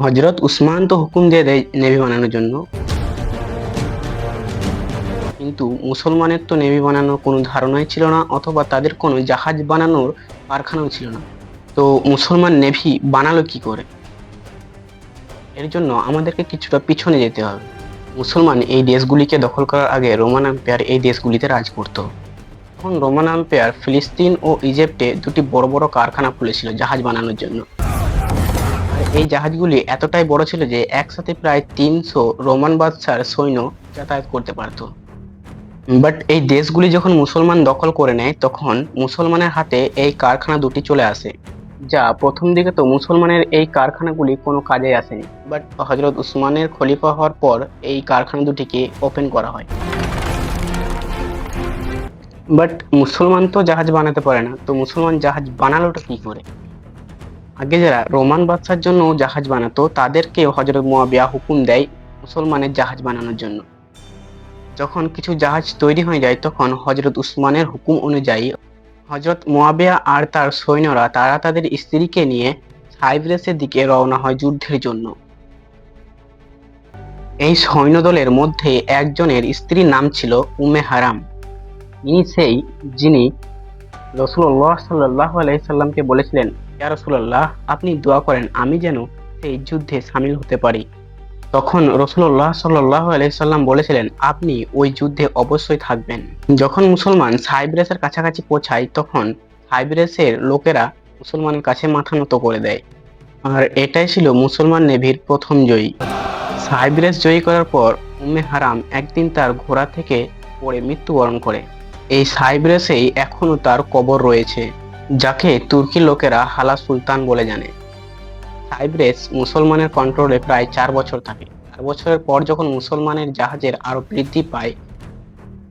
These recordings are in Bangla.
হজরত উসমান তো হুকুম দিয়ে দেয় নেভি বানানোর জন্য। কিন্তু মুসলমানের তো নেভি বানানোর কোনো ধারণাই ছিল না, অথবা তাদের কোনো জাহাজ বানানোর কারখানাও ছিল না। তো মুসলমান নেভি বানালো কি করে? এর জন্য আমাদেরকে কিছুটা পিছনে যেতে হবে। মুসলমান এই দেশগুলিকে দখল করার আগে রোমান আম্পায়ার এই দেশগুলিতে রাজ করত। তখন রোমান আম্পায়ার ফিলিস্তিন ও ইজিপ্টে দুটি বড় বড় কারখানা খুলেছিল জাহাজ বানানোর জন্য। এই জাহাজগুলি এতটাই বড় ছিল যে একসাথে প্রায় তিনশো রোমান বাদশার সৈন্য যাতায়াত করতে পারত। বাট এই দেশগুলি যখন মুসলমান দখল করে নেয়, তখন মুসলমানের হাতে এই কারখানা দুটি চলে আসে, যা প্রথম দিকে তো মুসলমানের এই কারখানাগুলি কোনো কাজে আসেনি, বাট হজরত উসমানের খলিফা হওয়ার পর এই কারখানা দুটিকে ওপেন করা হয়। বাট মুসলমান তো জাহাজ বানাতে পারে না, তো মুসলমান জাহাজ বানালোটা কি করে? আগে যারা রোমান বাদশার জন্য জাহাজ বানাতো তাদেরকে হজরত মোয়াবিয়া হুকুম দেয় মুসলমানের জাহাজ বানানোর জন্য। যখন কিছু জাহাজ তৈরি হয়ে যায়, তখন হজরত উসমানের হুকুম অনুযায়ী হজরত মোয়াবিয়া আর তার সৈন্যরা, তারা তাদের স্ত্রীকে নিয়ে সাইপ্রাসের দিকে রওনা হয় যুদ্ধের জন্য। এই সৈন্যদলের মধ্যে একজনের স্ত্রীর নাম ছিল উমে হারাম। ইনি সেই যিনি রসুল্লাহ সাল্লাহ আলাইসাল্লামকে বলেছিলেন ইয়া রসুল্লাহ আপনি দোয়া করেন আমি যেন সেই যুদ্ধে সামিল হতে পারি। তখন রসুল্লাহ সাল্লাহ আলাইসাল্লাম বলেছিলেন, আপনি ওই যুদ্ধে অবশ্যই থাকবেন। যখন মুসলমান সাইব্রেসের কাছাকাছি পৌঁছায়, তখন সাইব্রেসের লোকেরা মুসলমানের কাছে মাথা নত করে দেয়। আর এটাই ছিল মুসলমান নেভির প্রথম জয়ী। সাইব্রেস জয়ী করার পর উম্মে হারাম একদিন তার ঘোড়া থেকে পড়ে মৃত্যুবরণ করে। এই সাইব্রেসেই এখনও তার কবর রয়েছে। যাকে তুর্কি লোকেরা হালা সুলতান বলে জানে। সাইব্রেস মুসলমানের কন্ট্রোলে প্রায় চার বছর থাকে। চার বছরের পর যখন মুসলমানের জাহাজের আরও বৃদ্ধি পায়,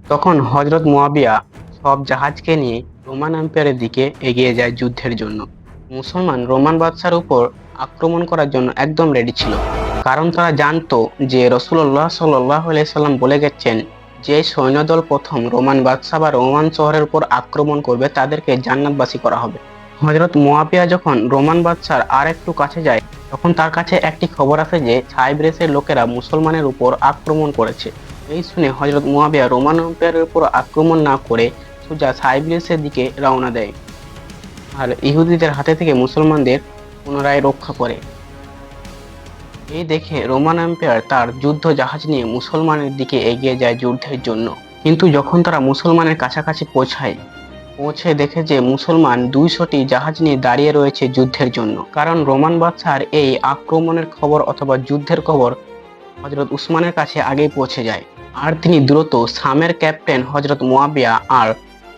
তখন হজরত মুয়াবিয়া সব জাহাজকে নিয়ে রোমান এম্পায়ারের দিকে এগিয়ে যায় যুদ্ধের জন্য। মুসলমান রোমান বাদশার উপর আক্রমণ করার জন্য একদম রেডি ছিল। কারণ তারা জানতো যে রসুল্লাহ সাল্লাহ সাল্লাম বলে গেছেন যে সৈন্যদল প্রথম রোমান বাদশাহ বা রোমান শহরের উপর আক্রমণ করবে, তাদেরকে জান্নাতবাসী করা হবে। হজরত মোয়াবিয়া যখন রোমান বাদশার আর একটু কাছে যায়, তখন তার কাছে একটি খবর আসে যে সাইব্রেসের লোকেরা মুসলমানের উপর আক্রমণ করেছে। এই শুনে হজরত মোয়াবিয়া রোমান এম্পায়ারের উপর আক্রমণ না করে সোজা সাইব্রেসের দিকে রওনা দেয়। আর ইহুদিদের হাতে থেকে মুসলমানদের পুনরায় রক্ষা করে। এই দেখে রোমান এম্পায়ার তার যুদ্ধ জাহাজ নিয়ে মুসলমানের দিকে এগিয়ে যায় যুদ্ধের জন্য। কিন্তু যখন তারা মুসলমানের কাছাকাছি পৌঁছায়, পৌঁছে দেখে যে মুসলমান দুইশোটি জাহাজ নিয়ে দাঁড়িয়ে রয়েছে যুদ্ধের জন্য। কারণ রোমান বাদশার এই আক্রমণের খবর অথবা যুদ্ধের খবর হজরত উসমানের কাছে আগেই পৌঁছে যায়। আর তিনি দ্রুত সামের ক্যাপ্টেন হজরত মোয়াবিয়া আর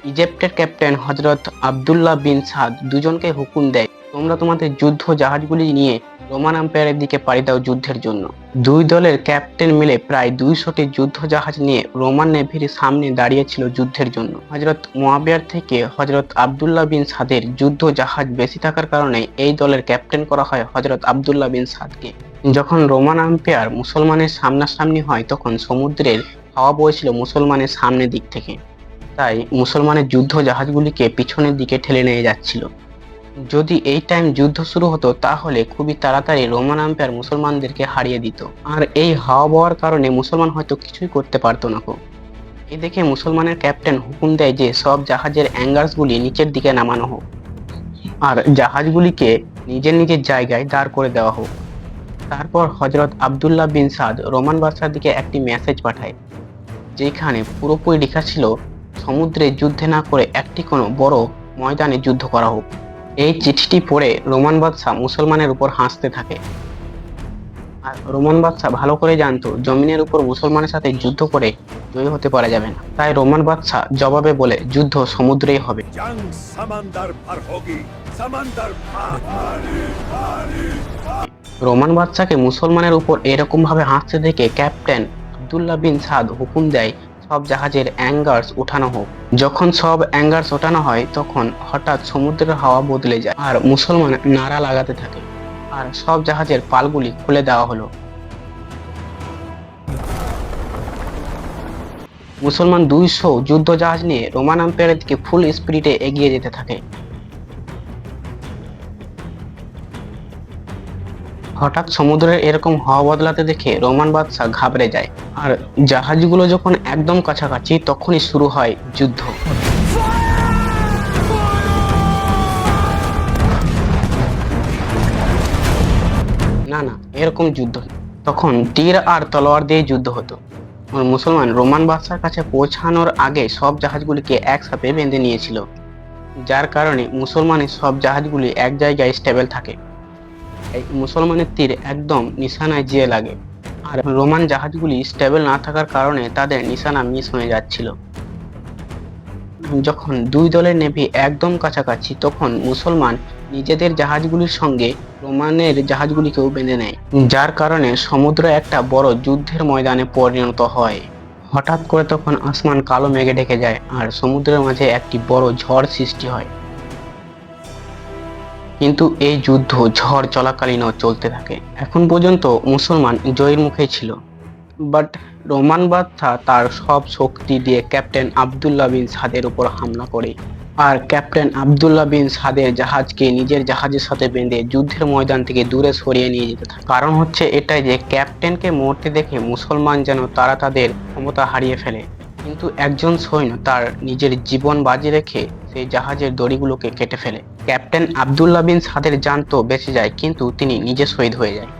ইজিপ্টের ক্যাপ্টেন হজরত আবদুল্লাহ বিন সাদ দুজনকে হুকুম দেয়, তোমরা তোমাদের যুদ্ধ জাহাজগুলি নিয়ে রোমান আম্পায়ারের দিকে পাড়ি দাও যুদ্ধের জন্য। দুই দলের ক্যাপ্টেন মিলে প্রায় দুইশোটি যুদ্ধ জাহাজ নিয়ে রোমান নেভির সামনে দাঁড়িয়েছিল যুদ্ধের জন্য। হজরত মোয়াবিয়ার থেকে হজরত আবদুল্লাহ বিন সাদের যুদ্ধ জাহাজ বেশি থাকার কারণে এই দলের ক্যাপ্টেন করা হয় হজরত আবদুল্লাহ বিন সাদকে। যখন রোমান আম্পায়ার মুসলমানের সামনাসামনি হয়, তখন সমুদ্রের হাওয়া বইছিল মুসলমানের সামনের দিক থেকে। তাই মুসলমানের যুদ্ধ জাহাজগুলিকে পিছনের দিকে ঠেলে নিয়ে যাচ্ছিল। যদি এই টাইম যুদ্ধ শুরু হতো, তাহলে খুবই তাড়াতাড়ি রোমান আম্পায়ার মুসলমানদেরকে হারিয়ে দিত। আর এই হাওয়া বওয়ার কারণে মুসলমান হয়তো কিছুই করতে পারতো না কো এই দেখে মুসলমানের ক্যাপ্টেন হুকুম দেয় যে, সব জাহাজের অ্যাঙ্গার্সগুলি নিচের দিকে নামানো হোক। আর জাহাজগুলিকে নিজের নিজের জায়গায় দাঁড় করে দেওয়া হোক। তারপর হজরত আবদুল্লাহ বিন সাদ রোমান বাদশার দিকে একটি মেসেজ পাঠায়, যেখানে পুরোপুরি লেখা ছিল, সমুদ্রে যুদ্ধে না করে একটি কোনো বড় ময়দানে যুদ্ধ করা হোক। এই চিঠিটি পড়ে রোমান বাদশাহ মুসলমানের উপর হাসতে থাকে। আর রোমান বাদশাহ ভালো করে জানতো জমিনের উপর মুসলমানের সাথে যুদ্ধ করে জয় হতে পারা যাবে না। তাই রোমান বাদশাহ জবাবে বলে যুদ্ধ সমুদ্রেই হবে। রোমান বাদশাহকে মুসলমানের উপর এরকম ভাবে হাসতে দেখে ক্যাপ্টেন আবদুল্লাহ বিন সাদ হুকুম দেয় সব জাহাজের অ্যাঙ্গার্স উঠানো হোক। যখন সব অ্যাঙ্গার্স ওঠানো হয়, তখন হঠাৎ সমুদ্রের হাওয়া বদলে যায় আর মুসলমান নাড়া লাগাতে থাকে। আর সব জাহাজের পালগুলি খুলে দেওয়া হলো। মুসলমান দুইশো যুদ্ধ জাহাজ নিয়ে রোমান আম্পায়ারের দিকে ফুল স্পিরিটে এগিয়ে যেতে থাকে। হঠাৎ সমুদ্রের এরকম হাওয়া বদলাতে দেখে রোমান বাদশাহ ঘাবড়ে যায়। আর জাহাজগুলো যখন একদম কাছাকাছি, তখনই শুরু হয় যুদ্ধ। না না, এরকম যুদ্ধ তখন তীর আর তলোয়ার দিয়ে যুদ্ধ হতো। মুসলমান রোমান বাদশার কাছে পৌঁছানোর আগে সব জাহাজগুলিকে একসাথে বেঁধে নিয়েছিল। যার কারণে মুসলমানের সব জাহাজগুলি এক জায়গায় স্টেবল থাকে। মুসলমানের তীর একদম নিশানায় যেয়ে লাগে। আর রোমান জাহাজগুলি স্টেবল না থাকার কারণে তাদের নিশানা মিস হয়ে যাচ্ছিল। যখন দুই দলের নেভি একদম কাছাকাছি, তখন মুসলমান নিজেদের জাহাজগুলির সঙ্গে রোমানের জাহাজগুলিকেও বেঁধে নেয়, যার কারণে সমুদ্র একটা বড় যুদ্ধের ময়দানে পরিণত হয়। হঠাৎ করে তখন আসমান কালো মেঘে ঢেকে যায়, আর সমুদ্রের মাঝে একটি বড় ঝড় সৃষ্টি হয়। কিন্তু এই যুদ্ধ ঝড় চলাকালীনও চলতে থাকে। এখন পর্যন্ত মুসলমান জয়ের মুখে ছিল। বাট রোমান বাদশা তার সব শক্তি দিয়ে ক্যাপ্টেন আবদুল্লাহ বিন সাদের উপর হামলা করে। আর ক্যাপ্টেন আবদুল্লাহ বিন সাদের জাহাজকে নিজের জাহাজের সাথে বেঁধে যুদ্ধের ময়দান থেকে দূরে সরিয়ে নিয়ে যেতে থাকে। কারণ হচ্ছে এটাই যে ক্যাপ্টেনকে মরতে দেখে মুসলমান যেন তারা তাদের ক্ষমতা হারিয়ে ফেলে। কিন্তু একজন সৈন্য তার নিজের জীবন বাজি রেখে সেই জাহাজের দড়িগুলোকে কেটে ফেলে। ক্যাপ্টেন আবদুল্লাহ বিন সাদের জান তো বেঁচে যায়, কিন্তু তিনি নিজে শহীদ হয়ে যায়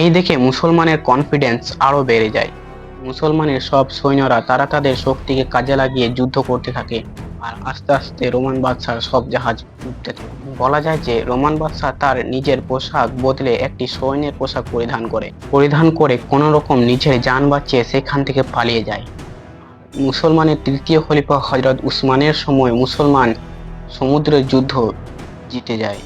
এই দেখে মুসলমানের কনফিডেন্স আরও বেড়ে যায়। মুসলমানের সব সৈন্যরা, তারা তাদের শক্তিকে কাজে লাগিয়ে যুদ্ধ করতে থাকে। আর আস্তে আস্তে রোমান বাদশার সব জাহাজ উঠতে থাকে। বলা যায় যে, রোমান বাদশাহ তার নিজের পোশাক বদলে একটি সৈন্যের পোশাক পরিধান করে। পরিধান করে কোনো রকম নিজের যান বাঁচিয়ে সেখান থেকে পালিয়ে যায়। মুসলমানের তৃতীয় খলিফা হজরত উসমানের সময় মুসলমান সমুদ্রের যুদ্ধ জিতে যায়।